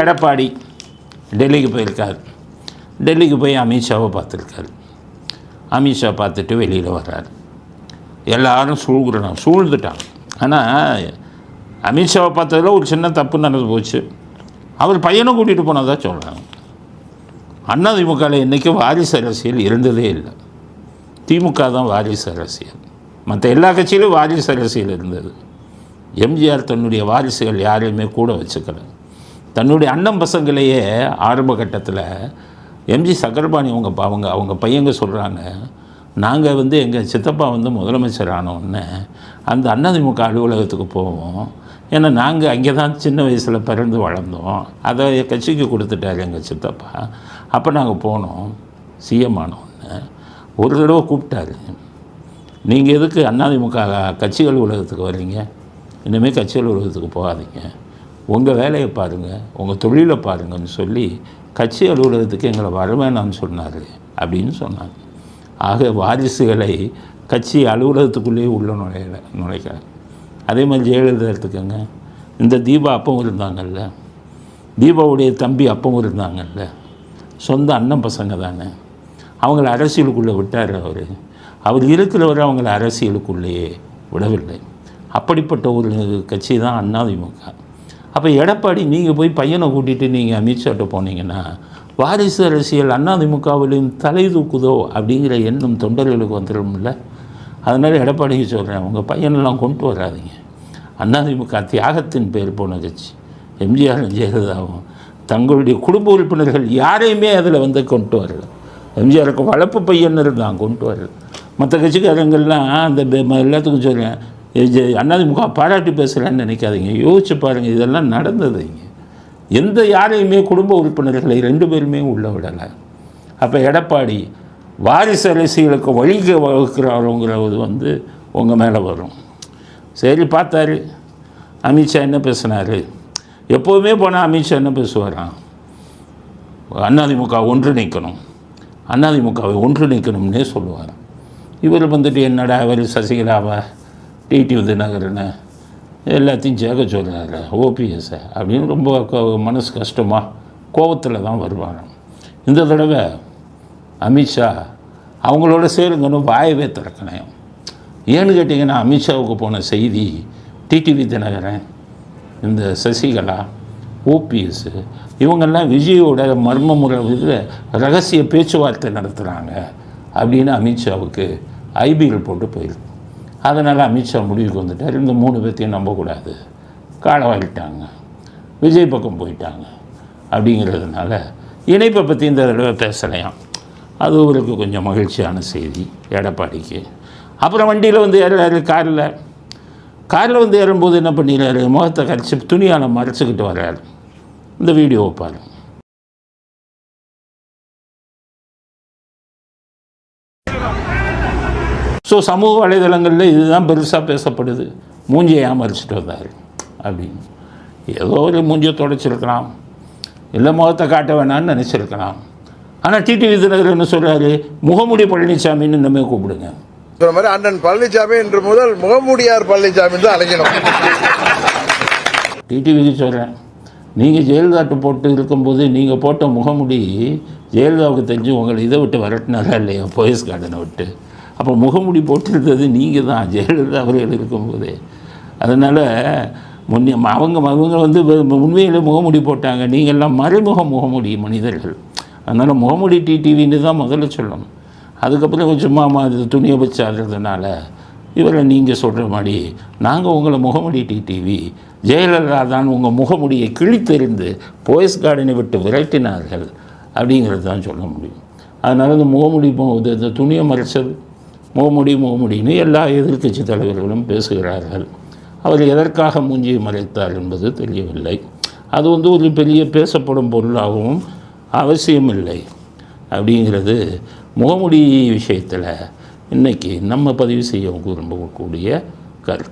எடப்பாடி டெல்லிக்கு போயிருக்கார். டெல்லிக்கு போய் அமித்ஷாவை பார்த்துருக்காரு. அமித்ஷா பார்த்துட்டு வெளியில் வர்றார். எல்லாரும் சூழ்கிறோம் சூழ்ந்துட்டாங்க. ஆனால் அமித்ஷாவை பார்த்ததில் ஒரு சின்ன தப்பு நடந்து போச்சு. அவர் பையனை கூட்டிகிட்டு போனதாக சொல்கிறாங்க அண்ணா திமுகவில் இன்றைக்கும் வாரிசு அரசியல் இருந்ததே இல்லை. திமுக தான் வாரிசு அரசியல். மற்ற எல்லா கட்சியிலும் வாரிசு அரசியல் இருந்தது. எம்ஜிஆர் தன்னுடைய வாரிசுகள் யாரையுமே கூட வச்சுக்கல. தன்னுடைய அண்ணன் பசங்களையே ஆரம்ப கட்டத்தில் எம்ஜி சக்கரபாணி அவங்க அவங்க அவங்க பையங்க சொல்கிறாங்க நாங்கள் வந்து எங்கள் சித்தப்பா வந்து முதலமைச்சர் ஆனோடனே அந்த அதிமுக அலுவலகத்துக்கு போவோம். ஏன்னா நாங்கள் அங்கே தான் சின்ன வயசில் பிறந்து வளர்ந்தோம். அதை கட்சிக்கு கொடுத்துட்டாரு எங்கள் சித்தப்பா. அப்போ நாங்கள் போனோம். சிஎம் ஆனோடனே ஒரு தடவை கூப்பிட்டாரு. நீங்கள் எதுக்கு அதிமுக கட்சி அலுவலகத்துக்கு வர்றீங்க? இனிமேல் கட்சி அலுவலகத்துக்கு போகாதீங்க. உங்கள் வேலையை பாருங்கள் உங்கள் தொழிலை பாருங்கன்னு சொல்லி கட்சி அலுவலகத்துக்கு எங்களை வர வேணாம்னு சொன்னார் அப்படின்னு சொன்னாங்க ஆக வாரிசுகளை கட்சி அலுவலகத்துக்குள்ளேயே உள்ள நுழையல நுழைக்கிறார் அதே மாதிரி ஜெயலலிதா எடுத்துக்கோங்க இந்த தீபா அப்பவும் இருந்தாங்கல்ல தீபாவுடைய தம்பி அப்பவும் இருந்தாங்கல்ல சொந்த அண்ணன் பசங்க தானே. அவங்கள அரசியலுக்குள்ளே விட்டார் அவர். அவர் இருக்கிறவர் அவங்கள அரசியலுக்குள்ளேயே விடவில்லை. அப்படிப்பட்ட ஒரு கட்சி தான் அண்ணாதிமுக அப்போ எடப்பாடி நீங்கள் போய் பையனை கூட்டிகிட்டு நீங்கள் அமித்ஷாட்ட போனீங்கன்னா வாரிசு அரசியல் அதிமுகவிலும் தலை தூக்குதோ அப்படிங்கிற எண்ணம் தொண்டர்களுக்கு வந்துடும்ல அதனால் எடப்பாடிக்கு சொல்கிறேன் உங்கள் பையனெல்லாம் கொண்டு வராதீங்க. அண்ணாதிமுக தியாகத்தின் பேர் போன கட்சி எம்ஜிஆர் ஜெயலலிதாவும் தங்களுடைய குடும்ப உறுப்பினர்கள் யாரையுமே அதில் வந்து கொண்டு வரல. எம்ஜிஆருக்கு வளர்ப்பு பையன் இருந்தான் கொண்டு வரல. மற்ற கட்சிக்காரங்கள்லாம் அந்த எல்லாத்துக்கும் சொல்கிறேன் அண்ணாதிமுக பாராட்டி பேசுகிறேன்னு நினைக்காதீங்க. யோசிச்சு பாருங்கள் இதெல்லாம் நடந்ததுங்க எந்த யாரையுமே குடும்ப உறுப்பினர்களை ரெண்டு பேருமே உள்ள விடலை. அப்போ எடப்பாடி வாரிசு அரசியலுக்கு வழிக வகுக்கிறாருங்கிறது வந்து உங்கள் மேலே வரும். சரி பார்த்தாரு. அமித்ஷா என்ன பேசினார்? எப்போவுமே போனால் அமித்ஷா என்ன பேசுவாராம் அண்ணாதிமுக ஒன்றிணைக்கணும் அண்ணாதிமுகவை ஒன்றிணைக்கணும்னே சொல்லுவார் இவர் வந்துட்டு என்னடா அவர் சசிகலாவா? டிடி தினகரனை எல்லாத்தையும் சேர்க்க சொல்கிறாரு ஓபிஎஸ்ஸை அப்படின்னு ரொம்ப மனசு கஷ்டமாக கோபத்தில் தான் வருவாங்க. இந்த தடவை அமித்ஷா அவங்களோட சேருங்கன்னு வாயவே திறக்கணும் ஏன்னு கேட்டிங்கன்னா அமித்ஷாவுக்கு போன செய்தி டிடிவி தினகரன் இந்த சசிகலா ஓபிஎஸ் இவங்கெல்லாம் விஜயோட மர்ம முறை இதில் ரகசிய பேச்சுவார்த்தை நடத்துகிறாங்க அப்படின்னு அமித்ஷாவுக்கு ஐபிஎல் போட்டு போயிருக்கு. அதனால் அமித்ஷா முடிவுக்கு வந்துட்டார். இந்த மூணு பேர்த்தையும் நம்பக்கூடாது. காலை விஜய் பக்கம் போயிட்டாங்க. அப்படிங்கிறதுனால இணைப்பை பற்றி இந்த தடவை பேசலையாம். அது அவருக்கு கொஞ்சம் மகிழ்ச்சியான செய்தி எடப்பாடிக்கு. அப்புறம் வண்டியில் வந்து ஏறாரு காரில். காரில் வந்து ஏறும்போது என்ன பண்ணிடுறாரு? முகத்தை கரைச்சி துணியால் மறைச்சிக்கிட்டு வர்றாரு. இந்த வீடியோவை பாருங்கள் ஸோ சமூக வலைதளங்களில் இதுதான் பெருசாக பேசப்படுது. மூஞ்சியை ஏமாறிச்சிட்டு வந்தார். அப்படின்னு. ஏதோ ஒரு மூஞ்சியை தொடச்சிருக்கலாம். இல்லை முகத்தை காட்ட வேணாம்னு நினச்சிருக்கலாம். ஆனால் டிடிவி தினகர் என்ன சொல்கிறாரு முகமுடி பழனிசாமின்னு இன்னுமே கூப்பிடுங்க. சொன்ன மாதிரி அண்ணன் பழனிசாமி என்று முதல் முகமூடியார் பழனிசாமி தான் அழைக்கணும். டிடிவிக்கு சொல்கிறேன் நீங்கள் ஜெயலலிதாட்டு போட்டு இருக்கும்போது நீங்கள் போட்ட முகமுடி ஜெயலலிதாவுக்கு தெரிஞ்சு உங்களை இதை விட்டு விரட்டினாரா இல்லையா? போயஸ் கார்டனை விட்டு. அப்போ முகமூடி போட்டிருந்தது நீங்கள் தான். ஜெயலலிதா அவர்கள் இருக்கும்போது அதனால் முன்னே அவங்க அவங்க வந்து உண்மையில் முகமூடி முகமுடி போட்டாங்க. நீங்கள் எல்லாம் மறைமுக முகமூடி மனிதர்கள். அதனால் முகமுடி டிடிவின்னு தான் முதல்ல சொல்லணும். அதுக்கப்புறம் சும்மா மா- இது துணியை வச்சு ஆடுறதுனால இவரை நீங்கள் சொல்கிற மாதிரி நாங்கள் உங்களை முகமுடி டிடிவி ஜெயலலிதா தான் உங்கள் முகமுடியை கிழித்தெறிந்து போயஸ் கார்டனை விட்டு விரட்டினார்கள் அப்படிங்கிறது தான் சொல்ல முடியும். அதனால் இந்த முகமுடி மு- இந்த துணியை மறைச்சது. மோமுடி முகமுடின்னு எல்லா எதிர்க்கட்சி தலைவர்களும் பேசுகிறார்கள். அவர் எதற்காக மூஞ்சியை மறைத்தார் என்பது தெரியவில்லை. அது வந்து ஒரு பெரிய பேசப்படும் பொருளாகவும் அவசியமில்லை. அப்படிங்கிறது முகமுடி விஷயத்தில் இன்றைக்கி நம்ம பதிவு செய்ய விரும்பக்கூடிய கருத்து.